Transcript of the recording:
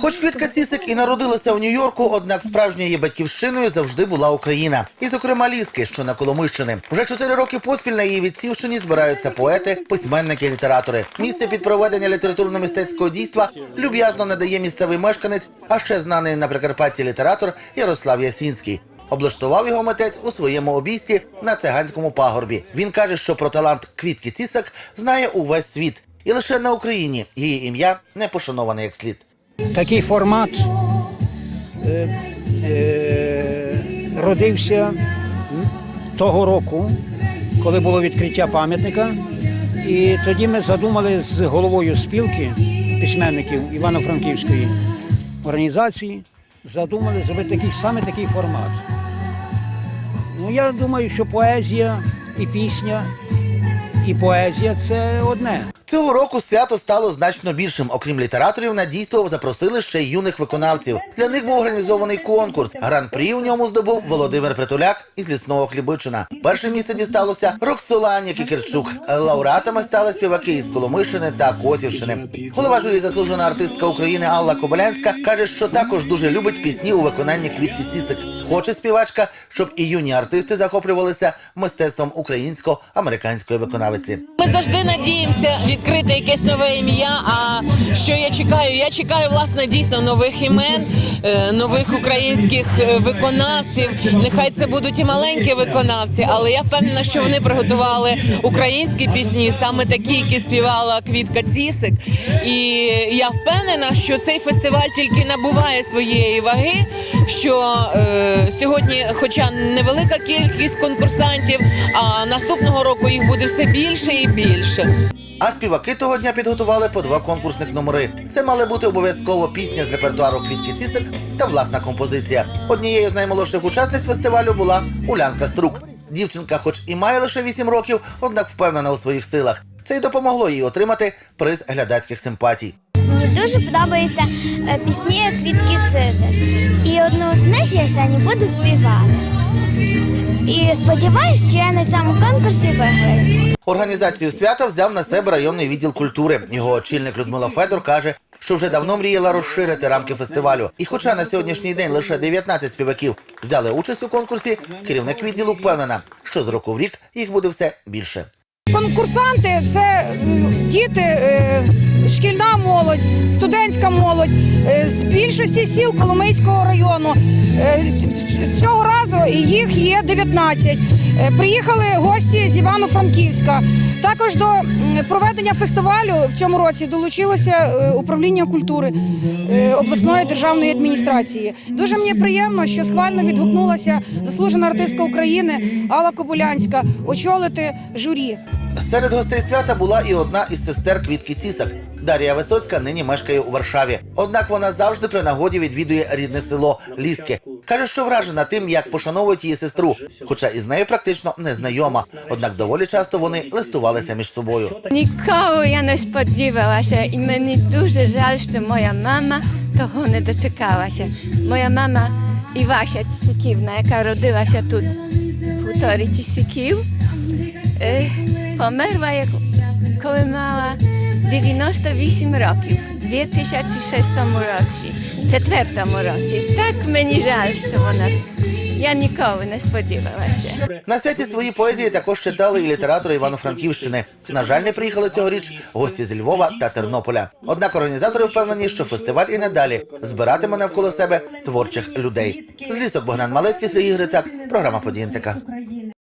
Хоч Квітка Цісик і народилася в Нью-Йорку, однак справжньою її батьківщиною завжди була Україна, і зокрема Ліски, що на Коломийщини. Вже чотири роки поспіль на її відсівщині збираються поети, письменники, літератори. Місце під проведення літературно-мистецького дійства люб'язно надає місцевий мешканець, а ще знаний на Прикарпатті літератор Ярослав Ясінський. Облаштував його митець у своєму обійсті на циганському пагорбі. Він каже, що про талант Квітки Цісик знає увесь світ, і лише на Україні її ім'я не пошановане як слід. Такий формат е, е, родився того року, коли було відкриття пам'ятника. І тоді ми задумали з головою спілки письменників Івано-Франківської організації, задумали зробити такий саме такий формат. Ну, я думаю, що поезія і пісня, і поезія це одне. Цього року свято стало значно більшим. Окрім літераторів, на дійство запросили ще й юних виконавців. Для них був організований конкурс. Гран-прі у ньому здобув Володимир Притуляк із лісного Хлібичина. Перше місце дісталося Роксолані Кікерчук. Лауреатами стали співаки із Коломийщини та Косівщини. Голова журі заслужена артистка України Алла Кобилянська каже, що також дуже любить пісні у виконанні Квітки Цісик. Хоче співачка, щоб і юні артисти захоплювалися мистецтвом українсько-американської виконавиці. Ми завжди надіємося відкрити якесь нове ім'я. А що я чекаю? Я чекаю власне дійсно нових імен, е, нових українських е, виконавців. Нехай це будуть і маленькі виконавці, але я впевнена, що вони приготували українські пісні, саме такі, які співала Квітка Цісик. І я впевнена, що цей фестиваль тільки набуває своєї ваги. Що е, сьогодні, хоча невелика кількість конкурсантів, а наступного року їх буде все більше і більше. А співаки того дня підготували по два конкурсних номери. Це мали бути обов'язково пісня з репертуару Квітки Цісик та власна композиція. Однією з наймолодших учасниць фестивалю була Улянка Струк. Дівчинка, хоч і має лише 8 років, однак впевнена у своїх силах. Це й допомогло їй отримати приз глядацьких симпатій. Мені дуже подобаються е, пісні Квітки Цезар. І одну з них я сьогодні буду співати. І сподіваюся, що я на цьому конкурсі виграю. Організацію свята взяв на себе районний відділ культури. Його очільник Людмила Федор каже, що вже давно мріяла розширити рамки фестивалю. І хоча на сьогоднішній день лише 19 співаків взяли участь у конкурсі, керівник відділу впевнена, що з року в рік їх буде все більше. Конкурсанти це діти, е, шкільна молодь, студентська молодь е, з більшості сіл Коломийського району. Е, Цього разу їх є 19. Е, Приїхали гості з Івано-Франківська. Також до проведення фестивалю в цьому році долучилося управління культури обласної державної адміністрації. Дуже мені приємно, що схвально відгукнулася заслужена артистка України Алла Кобилянська очолити журі. Серед гостей свята була і одна із сестер Квітки Цісак. Дар'я Висоцька нині мешкає у Варшаві. Однак вона завжди при нагоді відвідує рідне село Ліски. Каже, що вражена тим, як пошановують її сестру, хоча із нею практично не знайома. Однак доволі часто вони листувалися між собою. Ніколи я не сподівалася, і мені дуже жаль, що моя мама того не дочекалася. Моя мама Івася Цісиківна, яка родилася тут в хуторі Цісиків, е, померла, як- коли мала 98 років, у 2006 році, четвертому році. Так мені жаль, що вона. Я ніколи не сподівалася. На святі свої поезії також читали і літератори Івано-Франківщини. На жаль, не приїхали цьогоріч гості з Львова та Тернополя. Однак організатори впевнені, що фестиваль і надалі збиратиме навколо себе творчих людей. З лісок Богдан Малецький, Сергій Грицак, програма «Події НТК».